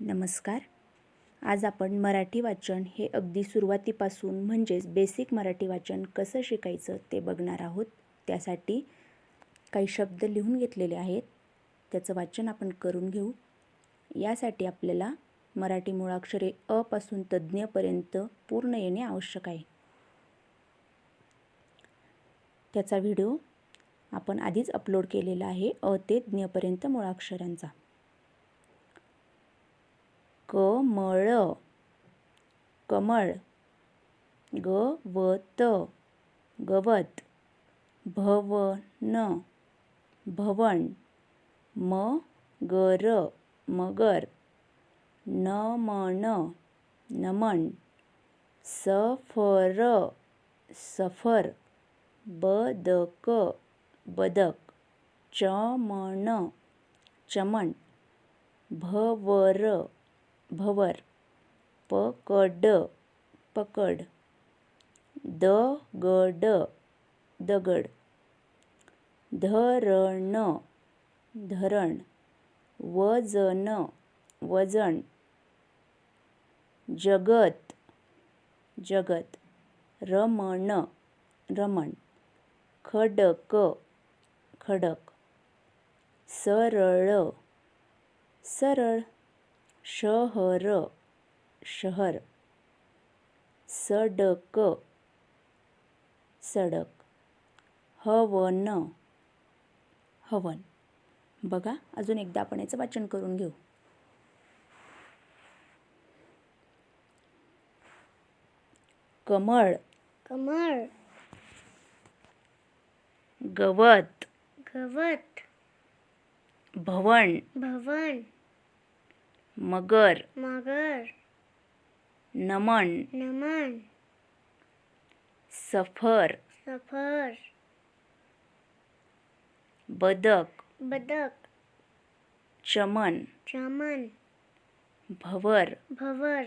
नमस्कार. आज आपण मराठी वाचन हे अगदी सुरुवातीपासून म्हणजेच बेसिक मराठी वाचन कसं शिकायचं ते बघणार आहोत. त्यासाठी काही शब्द लिहून घेतलेले आहेत. त्याचं वाचन आपण करून घेऊ. यासाठी आपल्याला मराठी मुळाक्षरे अपासून तज्ज्ञपर्यंत पूर्ण येणे आवश्यक आहे. त्याचा व्हिडिओ आपण आधीच अपलोड केलेला आहे. अ ते ज्ञपर्यंत मुळाक्षरांचा. कमळ. कमळ. गवत. गवत. भवन. भवन. मगर. मगर. नमन. नमन. सफर. सफर. बदक. बदक. चमन. चमन. भवर. भवर पकड पकड दगड दगड धरण धरण वजन वजन जगत जगत रमण रमण खडक खडक सरळ सरळ शहर शहर. सडक सडक. हवन हवन. बघा अजून एकदा आपण याचं वाचन करून घेऊ. कमळ. कमळ. गवत. गवत. भवण भवन. मगर. मगर. नमन. नमन. सफर. सफर. बदक. बदक. चमन. चमन. भवर. भवर.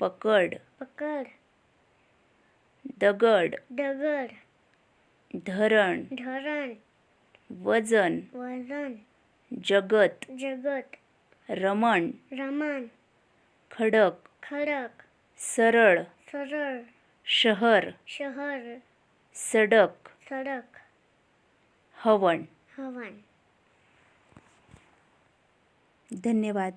पकड. पकड. दगड. दगड. धरण. धरण. वजन. वजन. जगत. जगत. रमण. रमण. खडक. खडक. सरळ. सरळ. शहर. शहर. सडक. सडक. हवण हवन. धन्यवाद.